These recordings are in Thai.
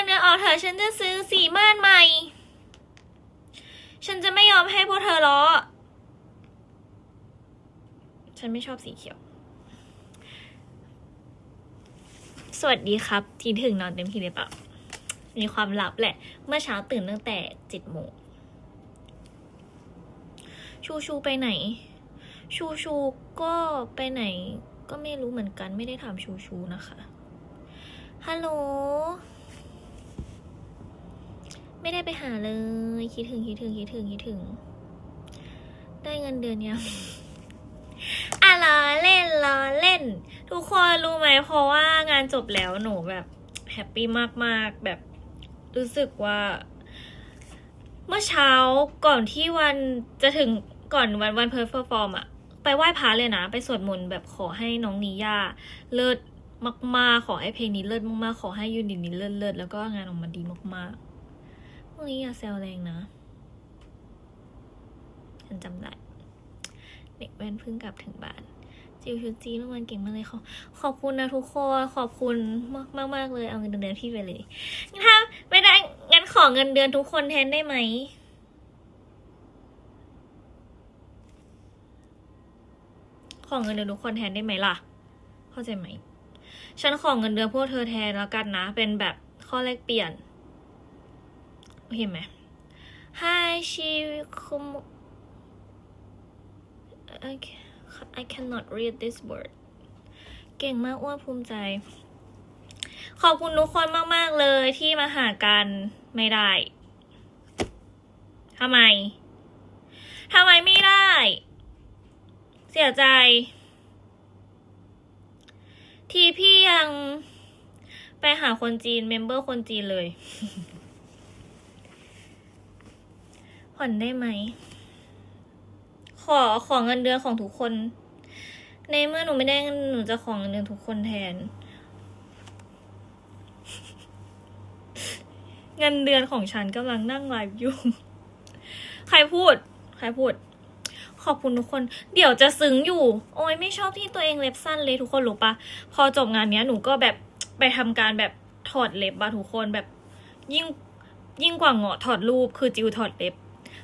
งินเดือนออกเถอฉันจะซื้อสีม่านใหม่ ฉันจะไม่ยอมให้พวกเธอล้อ ฉันไม่ชอบสีเขียว สวัสดีครับ ทีถึงนอนเต็มที่เลยเปล่ามีความลับแหละ เมื่อเช้าตื่นตั้งแต่เจ็ดโมง ชูชูไปไหน ชูชูก็ไปไหน ก็ไม่รู้เหมือนกันไม่ได้ถามชูชูนะคะฮัลโหล ไม่ได้ไปหาเลย คิดถึงคิดถึงคิดถึงคิดถึง ได้เงินเดือนยังอะล้อเล่นล้อเล่น ทุกคนรู้ไหมเพราะว่างานจบแล้วหนูแบบแฮปปี้มาก ๆ แบบรู้สึกว่า เมื่อเช้าก่อนที่วันจะถึงก่อนวันวันเพอร์ฟอร์มอะไปไหว้พระเลยนะ ไปสวดมนต์แบบขอให้น้องนีย่าเลิศมาก ๆ ขอให้เพลงนี้เลิศมาก ๆ ขอให้ยูนิตนี้เลิศเลิศแล้วก็งานออกมาดีมาก ๆ วกนี้อย่าแซวแรงนะ ฉันจำได้ เด็กแว่นเพิ่งกลับถึงบ้าน จิวชูจีเมื่อวันเก่งมากเลยขอขอบคุณนะทุกคน ขอบคุณมากมากมากเลย เอาเงินเดือนพี่ไปเลยงั้นถ้าไม่ได้งั้นขอเงินเดือนทุกคนแทนได้ไหมขอเงินเดือนทุกคนแทนได้ไหมล่ะ เข้าใจไหม ฉันขอเงินเดือนพวกเธอแทนแล้วกันนะ เป็นแบบข้อแลกเปลี่ยน โอเคไหม Hi ชิคุม I can- I cannot read this word เก่งมากอ้วนภูมิใจ ขอบคุณทุกคนมาก ๆ เลยที่มาหากันไม่ได้ทำไมทำไมไม่ได้ เสียใจ ที่พี่ยังไปหาคนจีน เมมเบอร์คนจีนเลย ผ่อนได้ไหม ขอขอเงินเดือนของทุกคน ในเมื่อหนูไม่ได้เงินหนูจะขอเงินเดือนทุกคนแทน เงินเดือนของฉันกำลังนั่งไลฟ์อยู่ ใครพูด ใครพูด ขอบคุณทุกคน เดี๋ยวจะซึ้งอยู่ โอ้ยไม่ชอบที่ตัวเองเล็บสั้นเลยทุกคนรู้ปะพอจบงานเนี้ยหนูก็แบบไปทำการแบบถอดเล็บอะทุกคนแบบยิ่งยิ่งกว่าเงาะถอดรูปคือจิวถอดเล็บ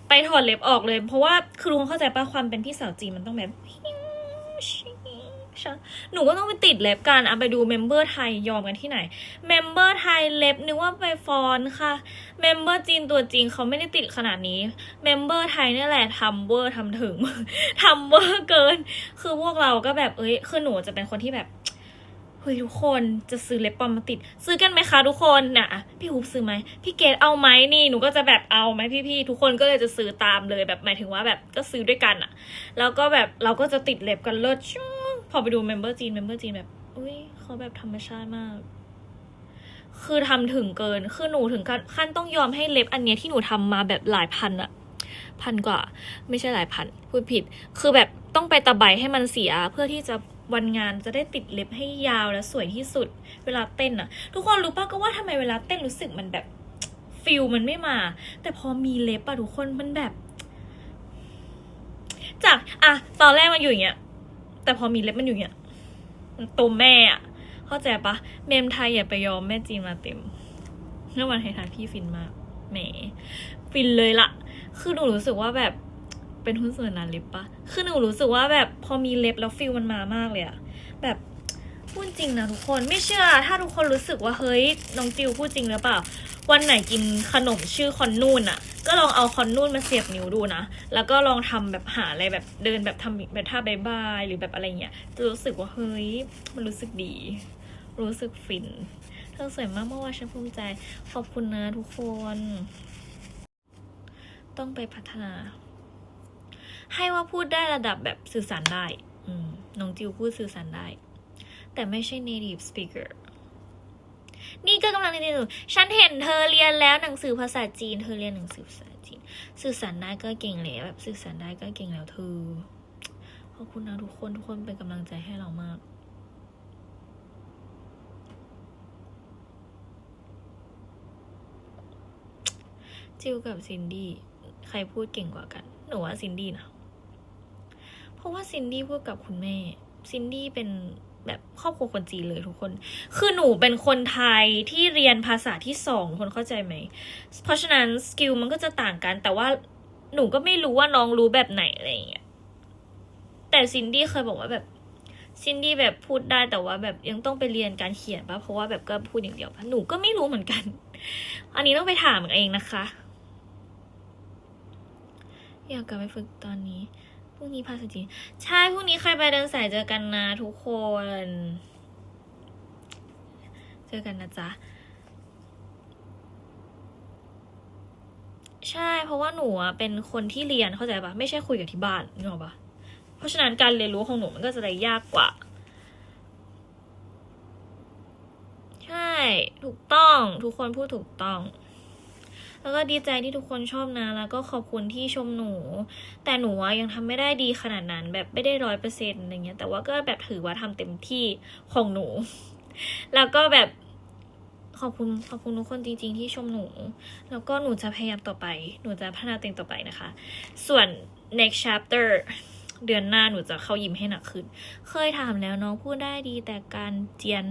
ไปถอดเล็บออกเลย เพราะว่าคือลุงเข้าใจป่ะความเป็นพี่สาวจีนมันต้องแบบหนูก็ต้องไปติดเล็บกันเอะไปดูเมมเบอร์ไทยยอมกันที่ไหนเมมเบอร์ไทยเล็บนึกว่าไปฟอนค่ะเมมเบอร์จีนตัวจริงเขาไม่ได้ติดขนาดนี้เมมเบอร์ไทยนี่แหละทำเวอร์ทำถึงทำเวอร์เกิน คือพวกเราก็แบบเอ้ยคือหนูจะเป็นคนที่แบบ เฮ้ยทุกคนจะซื้อเล็บปลอมมาติด ซื้อกันไหมคะทุกคนน่ะพี่ฮุบซื้อไหมพี่เกดเอาไหมนี่หนูก็จะแบบเอาไหมพี่ๆทุกคนก็เลยจะซื้อตามเลยแบบหมายถึงว่าแบบก็ซื้อด้วยกันอะแล้วก็แบบเราก็จะติดเล็บกันเลิศชุ่มพอไปดูเมมเบอร์จีนเมมเบอร์จีนแบบอุ้ยเขาแบบธรรมชาติมาก คือทำถึงเกินคือหนูถึงขั้นต้องยอมให้เล็บอันเนี้ยที่หนูทำมาแบบหลายพันอะพันกว่า ไม่ใช่หลายพันพูดผิด คือแบบต้องไปตะไบให้มันเสียเพื่อที่จะ วันงานจะได้ติดเล็บให้ยาวและสวยที่สุด เวลาเต้นอะทุกคนรู้ป่ะก็ว่าทำไมเวลาเต้นรู้สึกมันแบบฟิลมันไม่มา แต่พอมีเล็บอะทุกคนมันแบบ จากอะตอนแรกมันอยู่อย่างเงี้ยแต่พอมีเล็บมันอยู่อย่างเงี้ยมันตัวแม่อะเข้าใจปะเมมไทยอย่าไปยอมแม่จีนมาเต็มเมื่อวันไทยๆพี่ฟินมากแหมฟินเลยละคือหนูรู้สึกว่าแบบ เป็นหุ้นส่วนนานเล็บปะคือหนูรู้สึกว่าแบบพอมีเล็บแล้วฟิลมันมามากเลยอะแบบพูดจริงนะทุกคนไม่เชื่อ ถ้าทุกคนรู้สึกว่าเฮ้ยน้องจิวพูดจริงหรือเปล่า วันไหนกินขนมชื่อคอนนูนอะก็ลองเอาคอนนูนมาเสียบนิ้วดูนะ แล้วก็ลองทำแบบหาอะไรแบบเดินแบบทำแบบท่าบายบายหรือแบบอะไรเงี้ยจะรู้สึกว่าเฮ้ยมันรู้สึกดี รู้สึกฟินเธอสวยมากเมื่อวานฉันภูมิใจ ขอบคุณนะทุกคน ต้องไปพัฒนา ให้ว่าพูดได้ระดับแบบสื่อสารได้ อืมน้องจิวพูดสื่อสารได้ แต่ไม่ใช่ native speaker นี่ก็กำลังเรียนอยู่ฉันเห็นเธอเรียนแล้วหนังสือภาษาจีน เธอเรียนหนังสือภาษาจีน สื่อสารได้ก็เก่งแล้วแบบสื่อสารได้ก็เก่งแล้วเธอ ขอบคุณนะทุกคนทุกคนเป็นกำลังใจให้เรามากจิวกับซินดี้ใครพูดเก่งกว่ากัน หนูว่าซินดี้นะ ราะว่าซินดี้พูดกับคุณแม่ ซินดี้เป็นแบบครอบครัวคนจีนเลยทุกคน คือหนูเป็นคนไทยที่เรียนภาษาที่สองคนเข้าใจไหม เพราะฉะนั้นสกิลมันก็จะต่างกัน แต่ว่าหนูก็ไม่รู้ว่าน้องรู้แบบไหนอะไรอย่างเงี้ย แต่ซินดี้เคยบอกว่าแบบซินดี้แบบพูดได้แต่ว่าแบบยังต้องไปเรียนการเขียนปะเพราะว่าแบบก็พูดอย่างเดียวปะหนูก็ไม่รู้เหมือนกัน อันนี้ต้องไปถามเองนะคะ อยากกลับไปฝึกตอนนี้ พรุ่งนี้ภาษาจีนใช่พรุ่งนี้ใครไปเดินสายเจอกันนะทุกคน เจอกันนะจ๊ะ ใช่เพราะว่าหนูเป็นคนที่เรียนเข้าใจปะไม่ใช่คุยกับที่บ้านนึกออกปะเพราะฉะนั้นการเรียนรู้ของหนูมันก็จะได้ยากกว่า ใช่ ถูกต้องทุกคนพูดถูกต้อง แล้วก็ดีใจที่ทุกคนชอบนะ แล้วก็ขอบคุณที่ชมหนู แต่หนูยังทำไม่ได้ดีขนาดนั้น แบบไม่ได้ร้อยเปอร์เซ็นต์อะไรเงี้ย แต่ว่าก็แบบถือว่าทำเต็มที่ของหนู แล้วก็แบบขอบคุณขอบคุณทุกคนจริง ๆ ที่ชมหนู แล้วก็หนูจะพยายามต่อไป หนูจะพัฒนาตัวเองต่อไปนะคะ ส่วน next chapter เดือนหน้าหนูจะเข้ายิมให้หนักขึ้น เคยถามแล้วน้องพูดได้ดีแต่การเจียน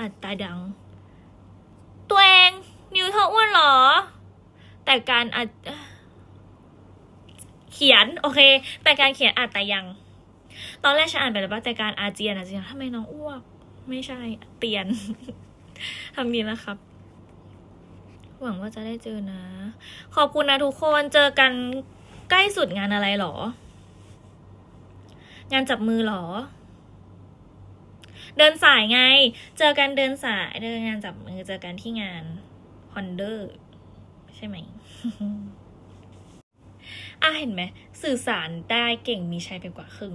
อัตตาดัง ตัวเอง นิวเธออ้วนเหรอ แต่การอัดเขียน โอเค แต่การเขียนอัดแต่ยัง ตอนแรกฉันอ่านไปแล้วว่าแต่การอาเจียนอาเจียนทำไมน้องอ้วก ไม่ใช่เตียนทำดีนะครับ หวังว่าจะได้เจอนะ ขอบคุณนะทุกคนเจอกันใกล้สุดงานอะไรหรอ งานจับมือหรอ เดินสายไง เจอกันเดินสายเดินงานจับมือเจอกันที่งานฮอนเดอร์ ช่ไหมอะเห็นไหม สื่อสารได้เก่งมีชัยไปกว่าครึ่ง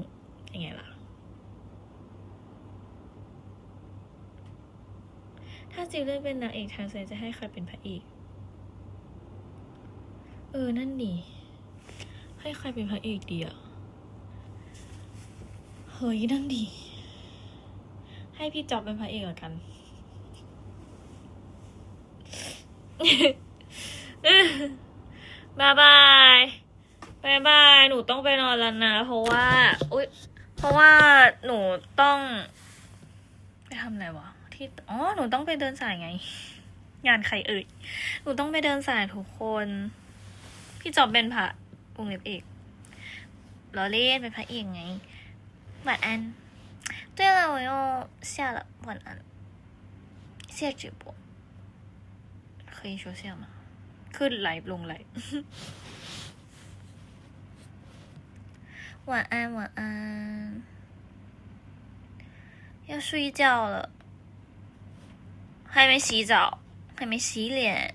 ยังไงล่ะ ถ้าจิวเลือกเป็นนางเอกทางเซจะให้ใครเป็นพระเอก เออ นั่นดีให้ใครเป็นพระเอกดีอะเฮ้ย นั่นดีให้พี่จอบเป็นพระเอกละกัน บายบายบายบาย หนูต้องไปนอนแล้วนะ เพราะว่า อุ๊ย เพราะว่าหนูต้อง ไปทำอะไรวะ ที่ อ๋อ หนูต้องไปเดินสายไง งานใครเอ่ย หนูต้องไปเดินสายทุกคน พี่จอบเป็นพระวงเล็บเอกล้อเล่นเป็นพระเอกไง晚安对了我又下了晚安下直播可以说下吗 ขึ้นไลฟ์ลงไลฟ์ 晚安晚安要睡觉了还没洗澡还没洗脸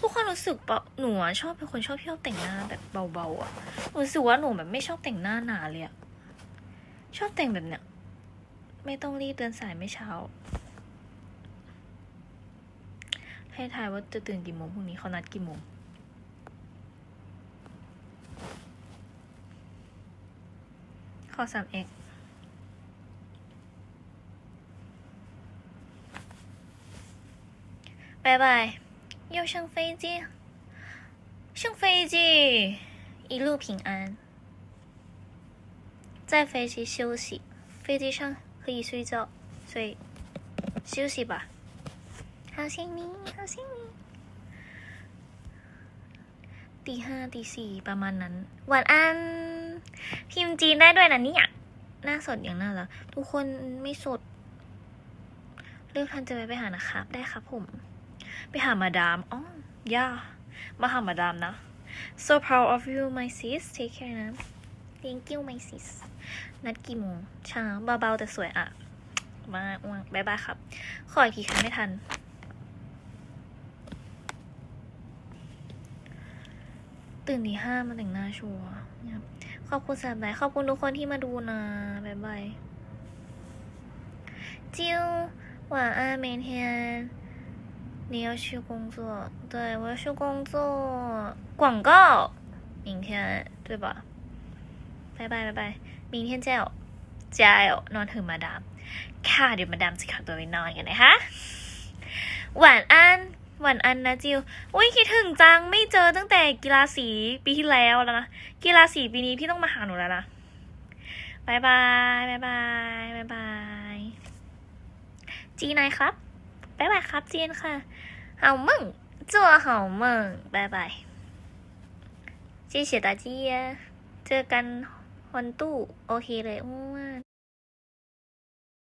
ทุกคนรู้สึกปะหนูอะชอบเป็นคนชอบชอบแต่งหน้าแบบเบาๆอะหนูรู้สึกว่าหนูแบบไม่ชอบแต่งหน้าหนาเลยอะชอบแต่งแบบเนี้ย ไม่ต้องรีบเดินสายไม่เช้า ให้ทายว่าจะตื่นกี่โมงพรุ่งนี้เขานัดกี่โมง ขอสามเอกบายบาย要上飞机，上飞机，一路平安。在飞机休息，飞机上可以睡觉，所以休息吧。 เอาเสียงนี้เอาเสียงนี้ตีห้าตีสี่ประมาณนั้น หวานอัน พิมพ์จีนได้ด้วยนะเนี่ยน่าสดอย่างน่าละทุกคนไม่สดเรื่องทันจะไปไปหานะครับ ได้ครับผม ไปหามาดามอ๋อย่ามาหามาดามนะ so proud of you my sis take care นะ thank you my sis นัดกี่โมงช้าเบาๆแต่สวยอะมากบายบายครับ ขออีกทีค่ะไม่ทัน ตื่นที่ห้ามาแต่งหน้าชัวร์นะครับขอบคุณสำหรับไลค์ขอบคุณทุกคนที่มาดูนะบายบายจิว晚安明天你要去工作，对我要去工作，广告，明天对吧？拜拜拜拜，明天加油加油，นอนถึงมาดาม ค่ะเดี๋ยวมาดามจะขอตัวไปนอนกันนะคะหวานอัน หวานอันนะจิว อุ้ยคิดถึงจังไม่เจอตั้งแต่กีฬาสีปีที่แล้วแล้วนะ กีฬาสีปีนี้พี่ต้องมาหาหนูแล้วนะบายบายบายบายบายบายจีนายครับบายบายครับจีนค่ะเฮามึงจัวเฮามึงบายบายจีเสียตาจีเจอกันฮอนตู้โอเคเลยอ้วน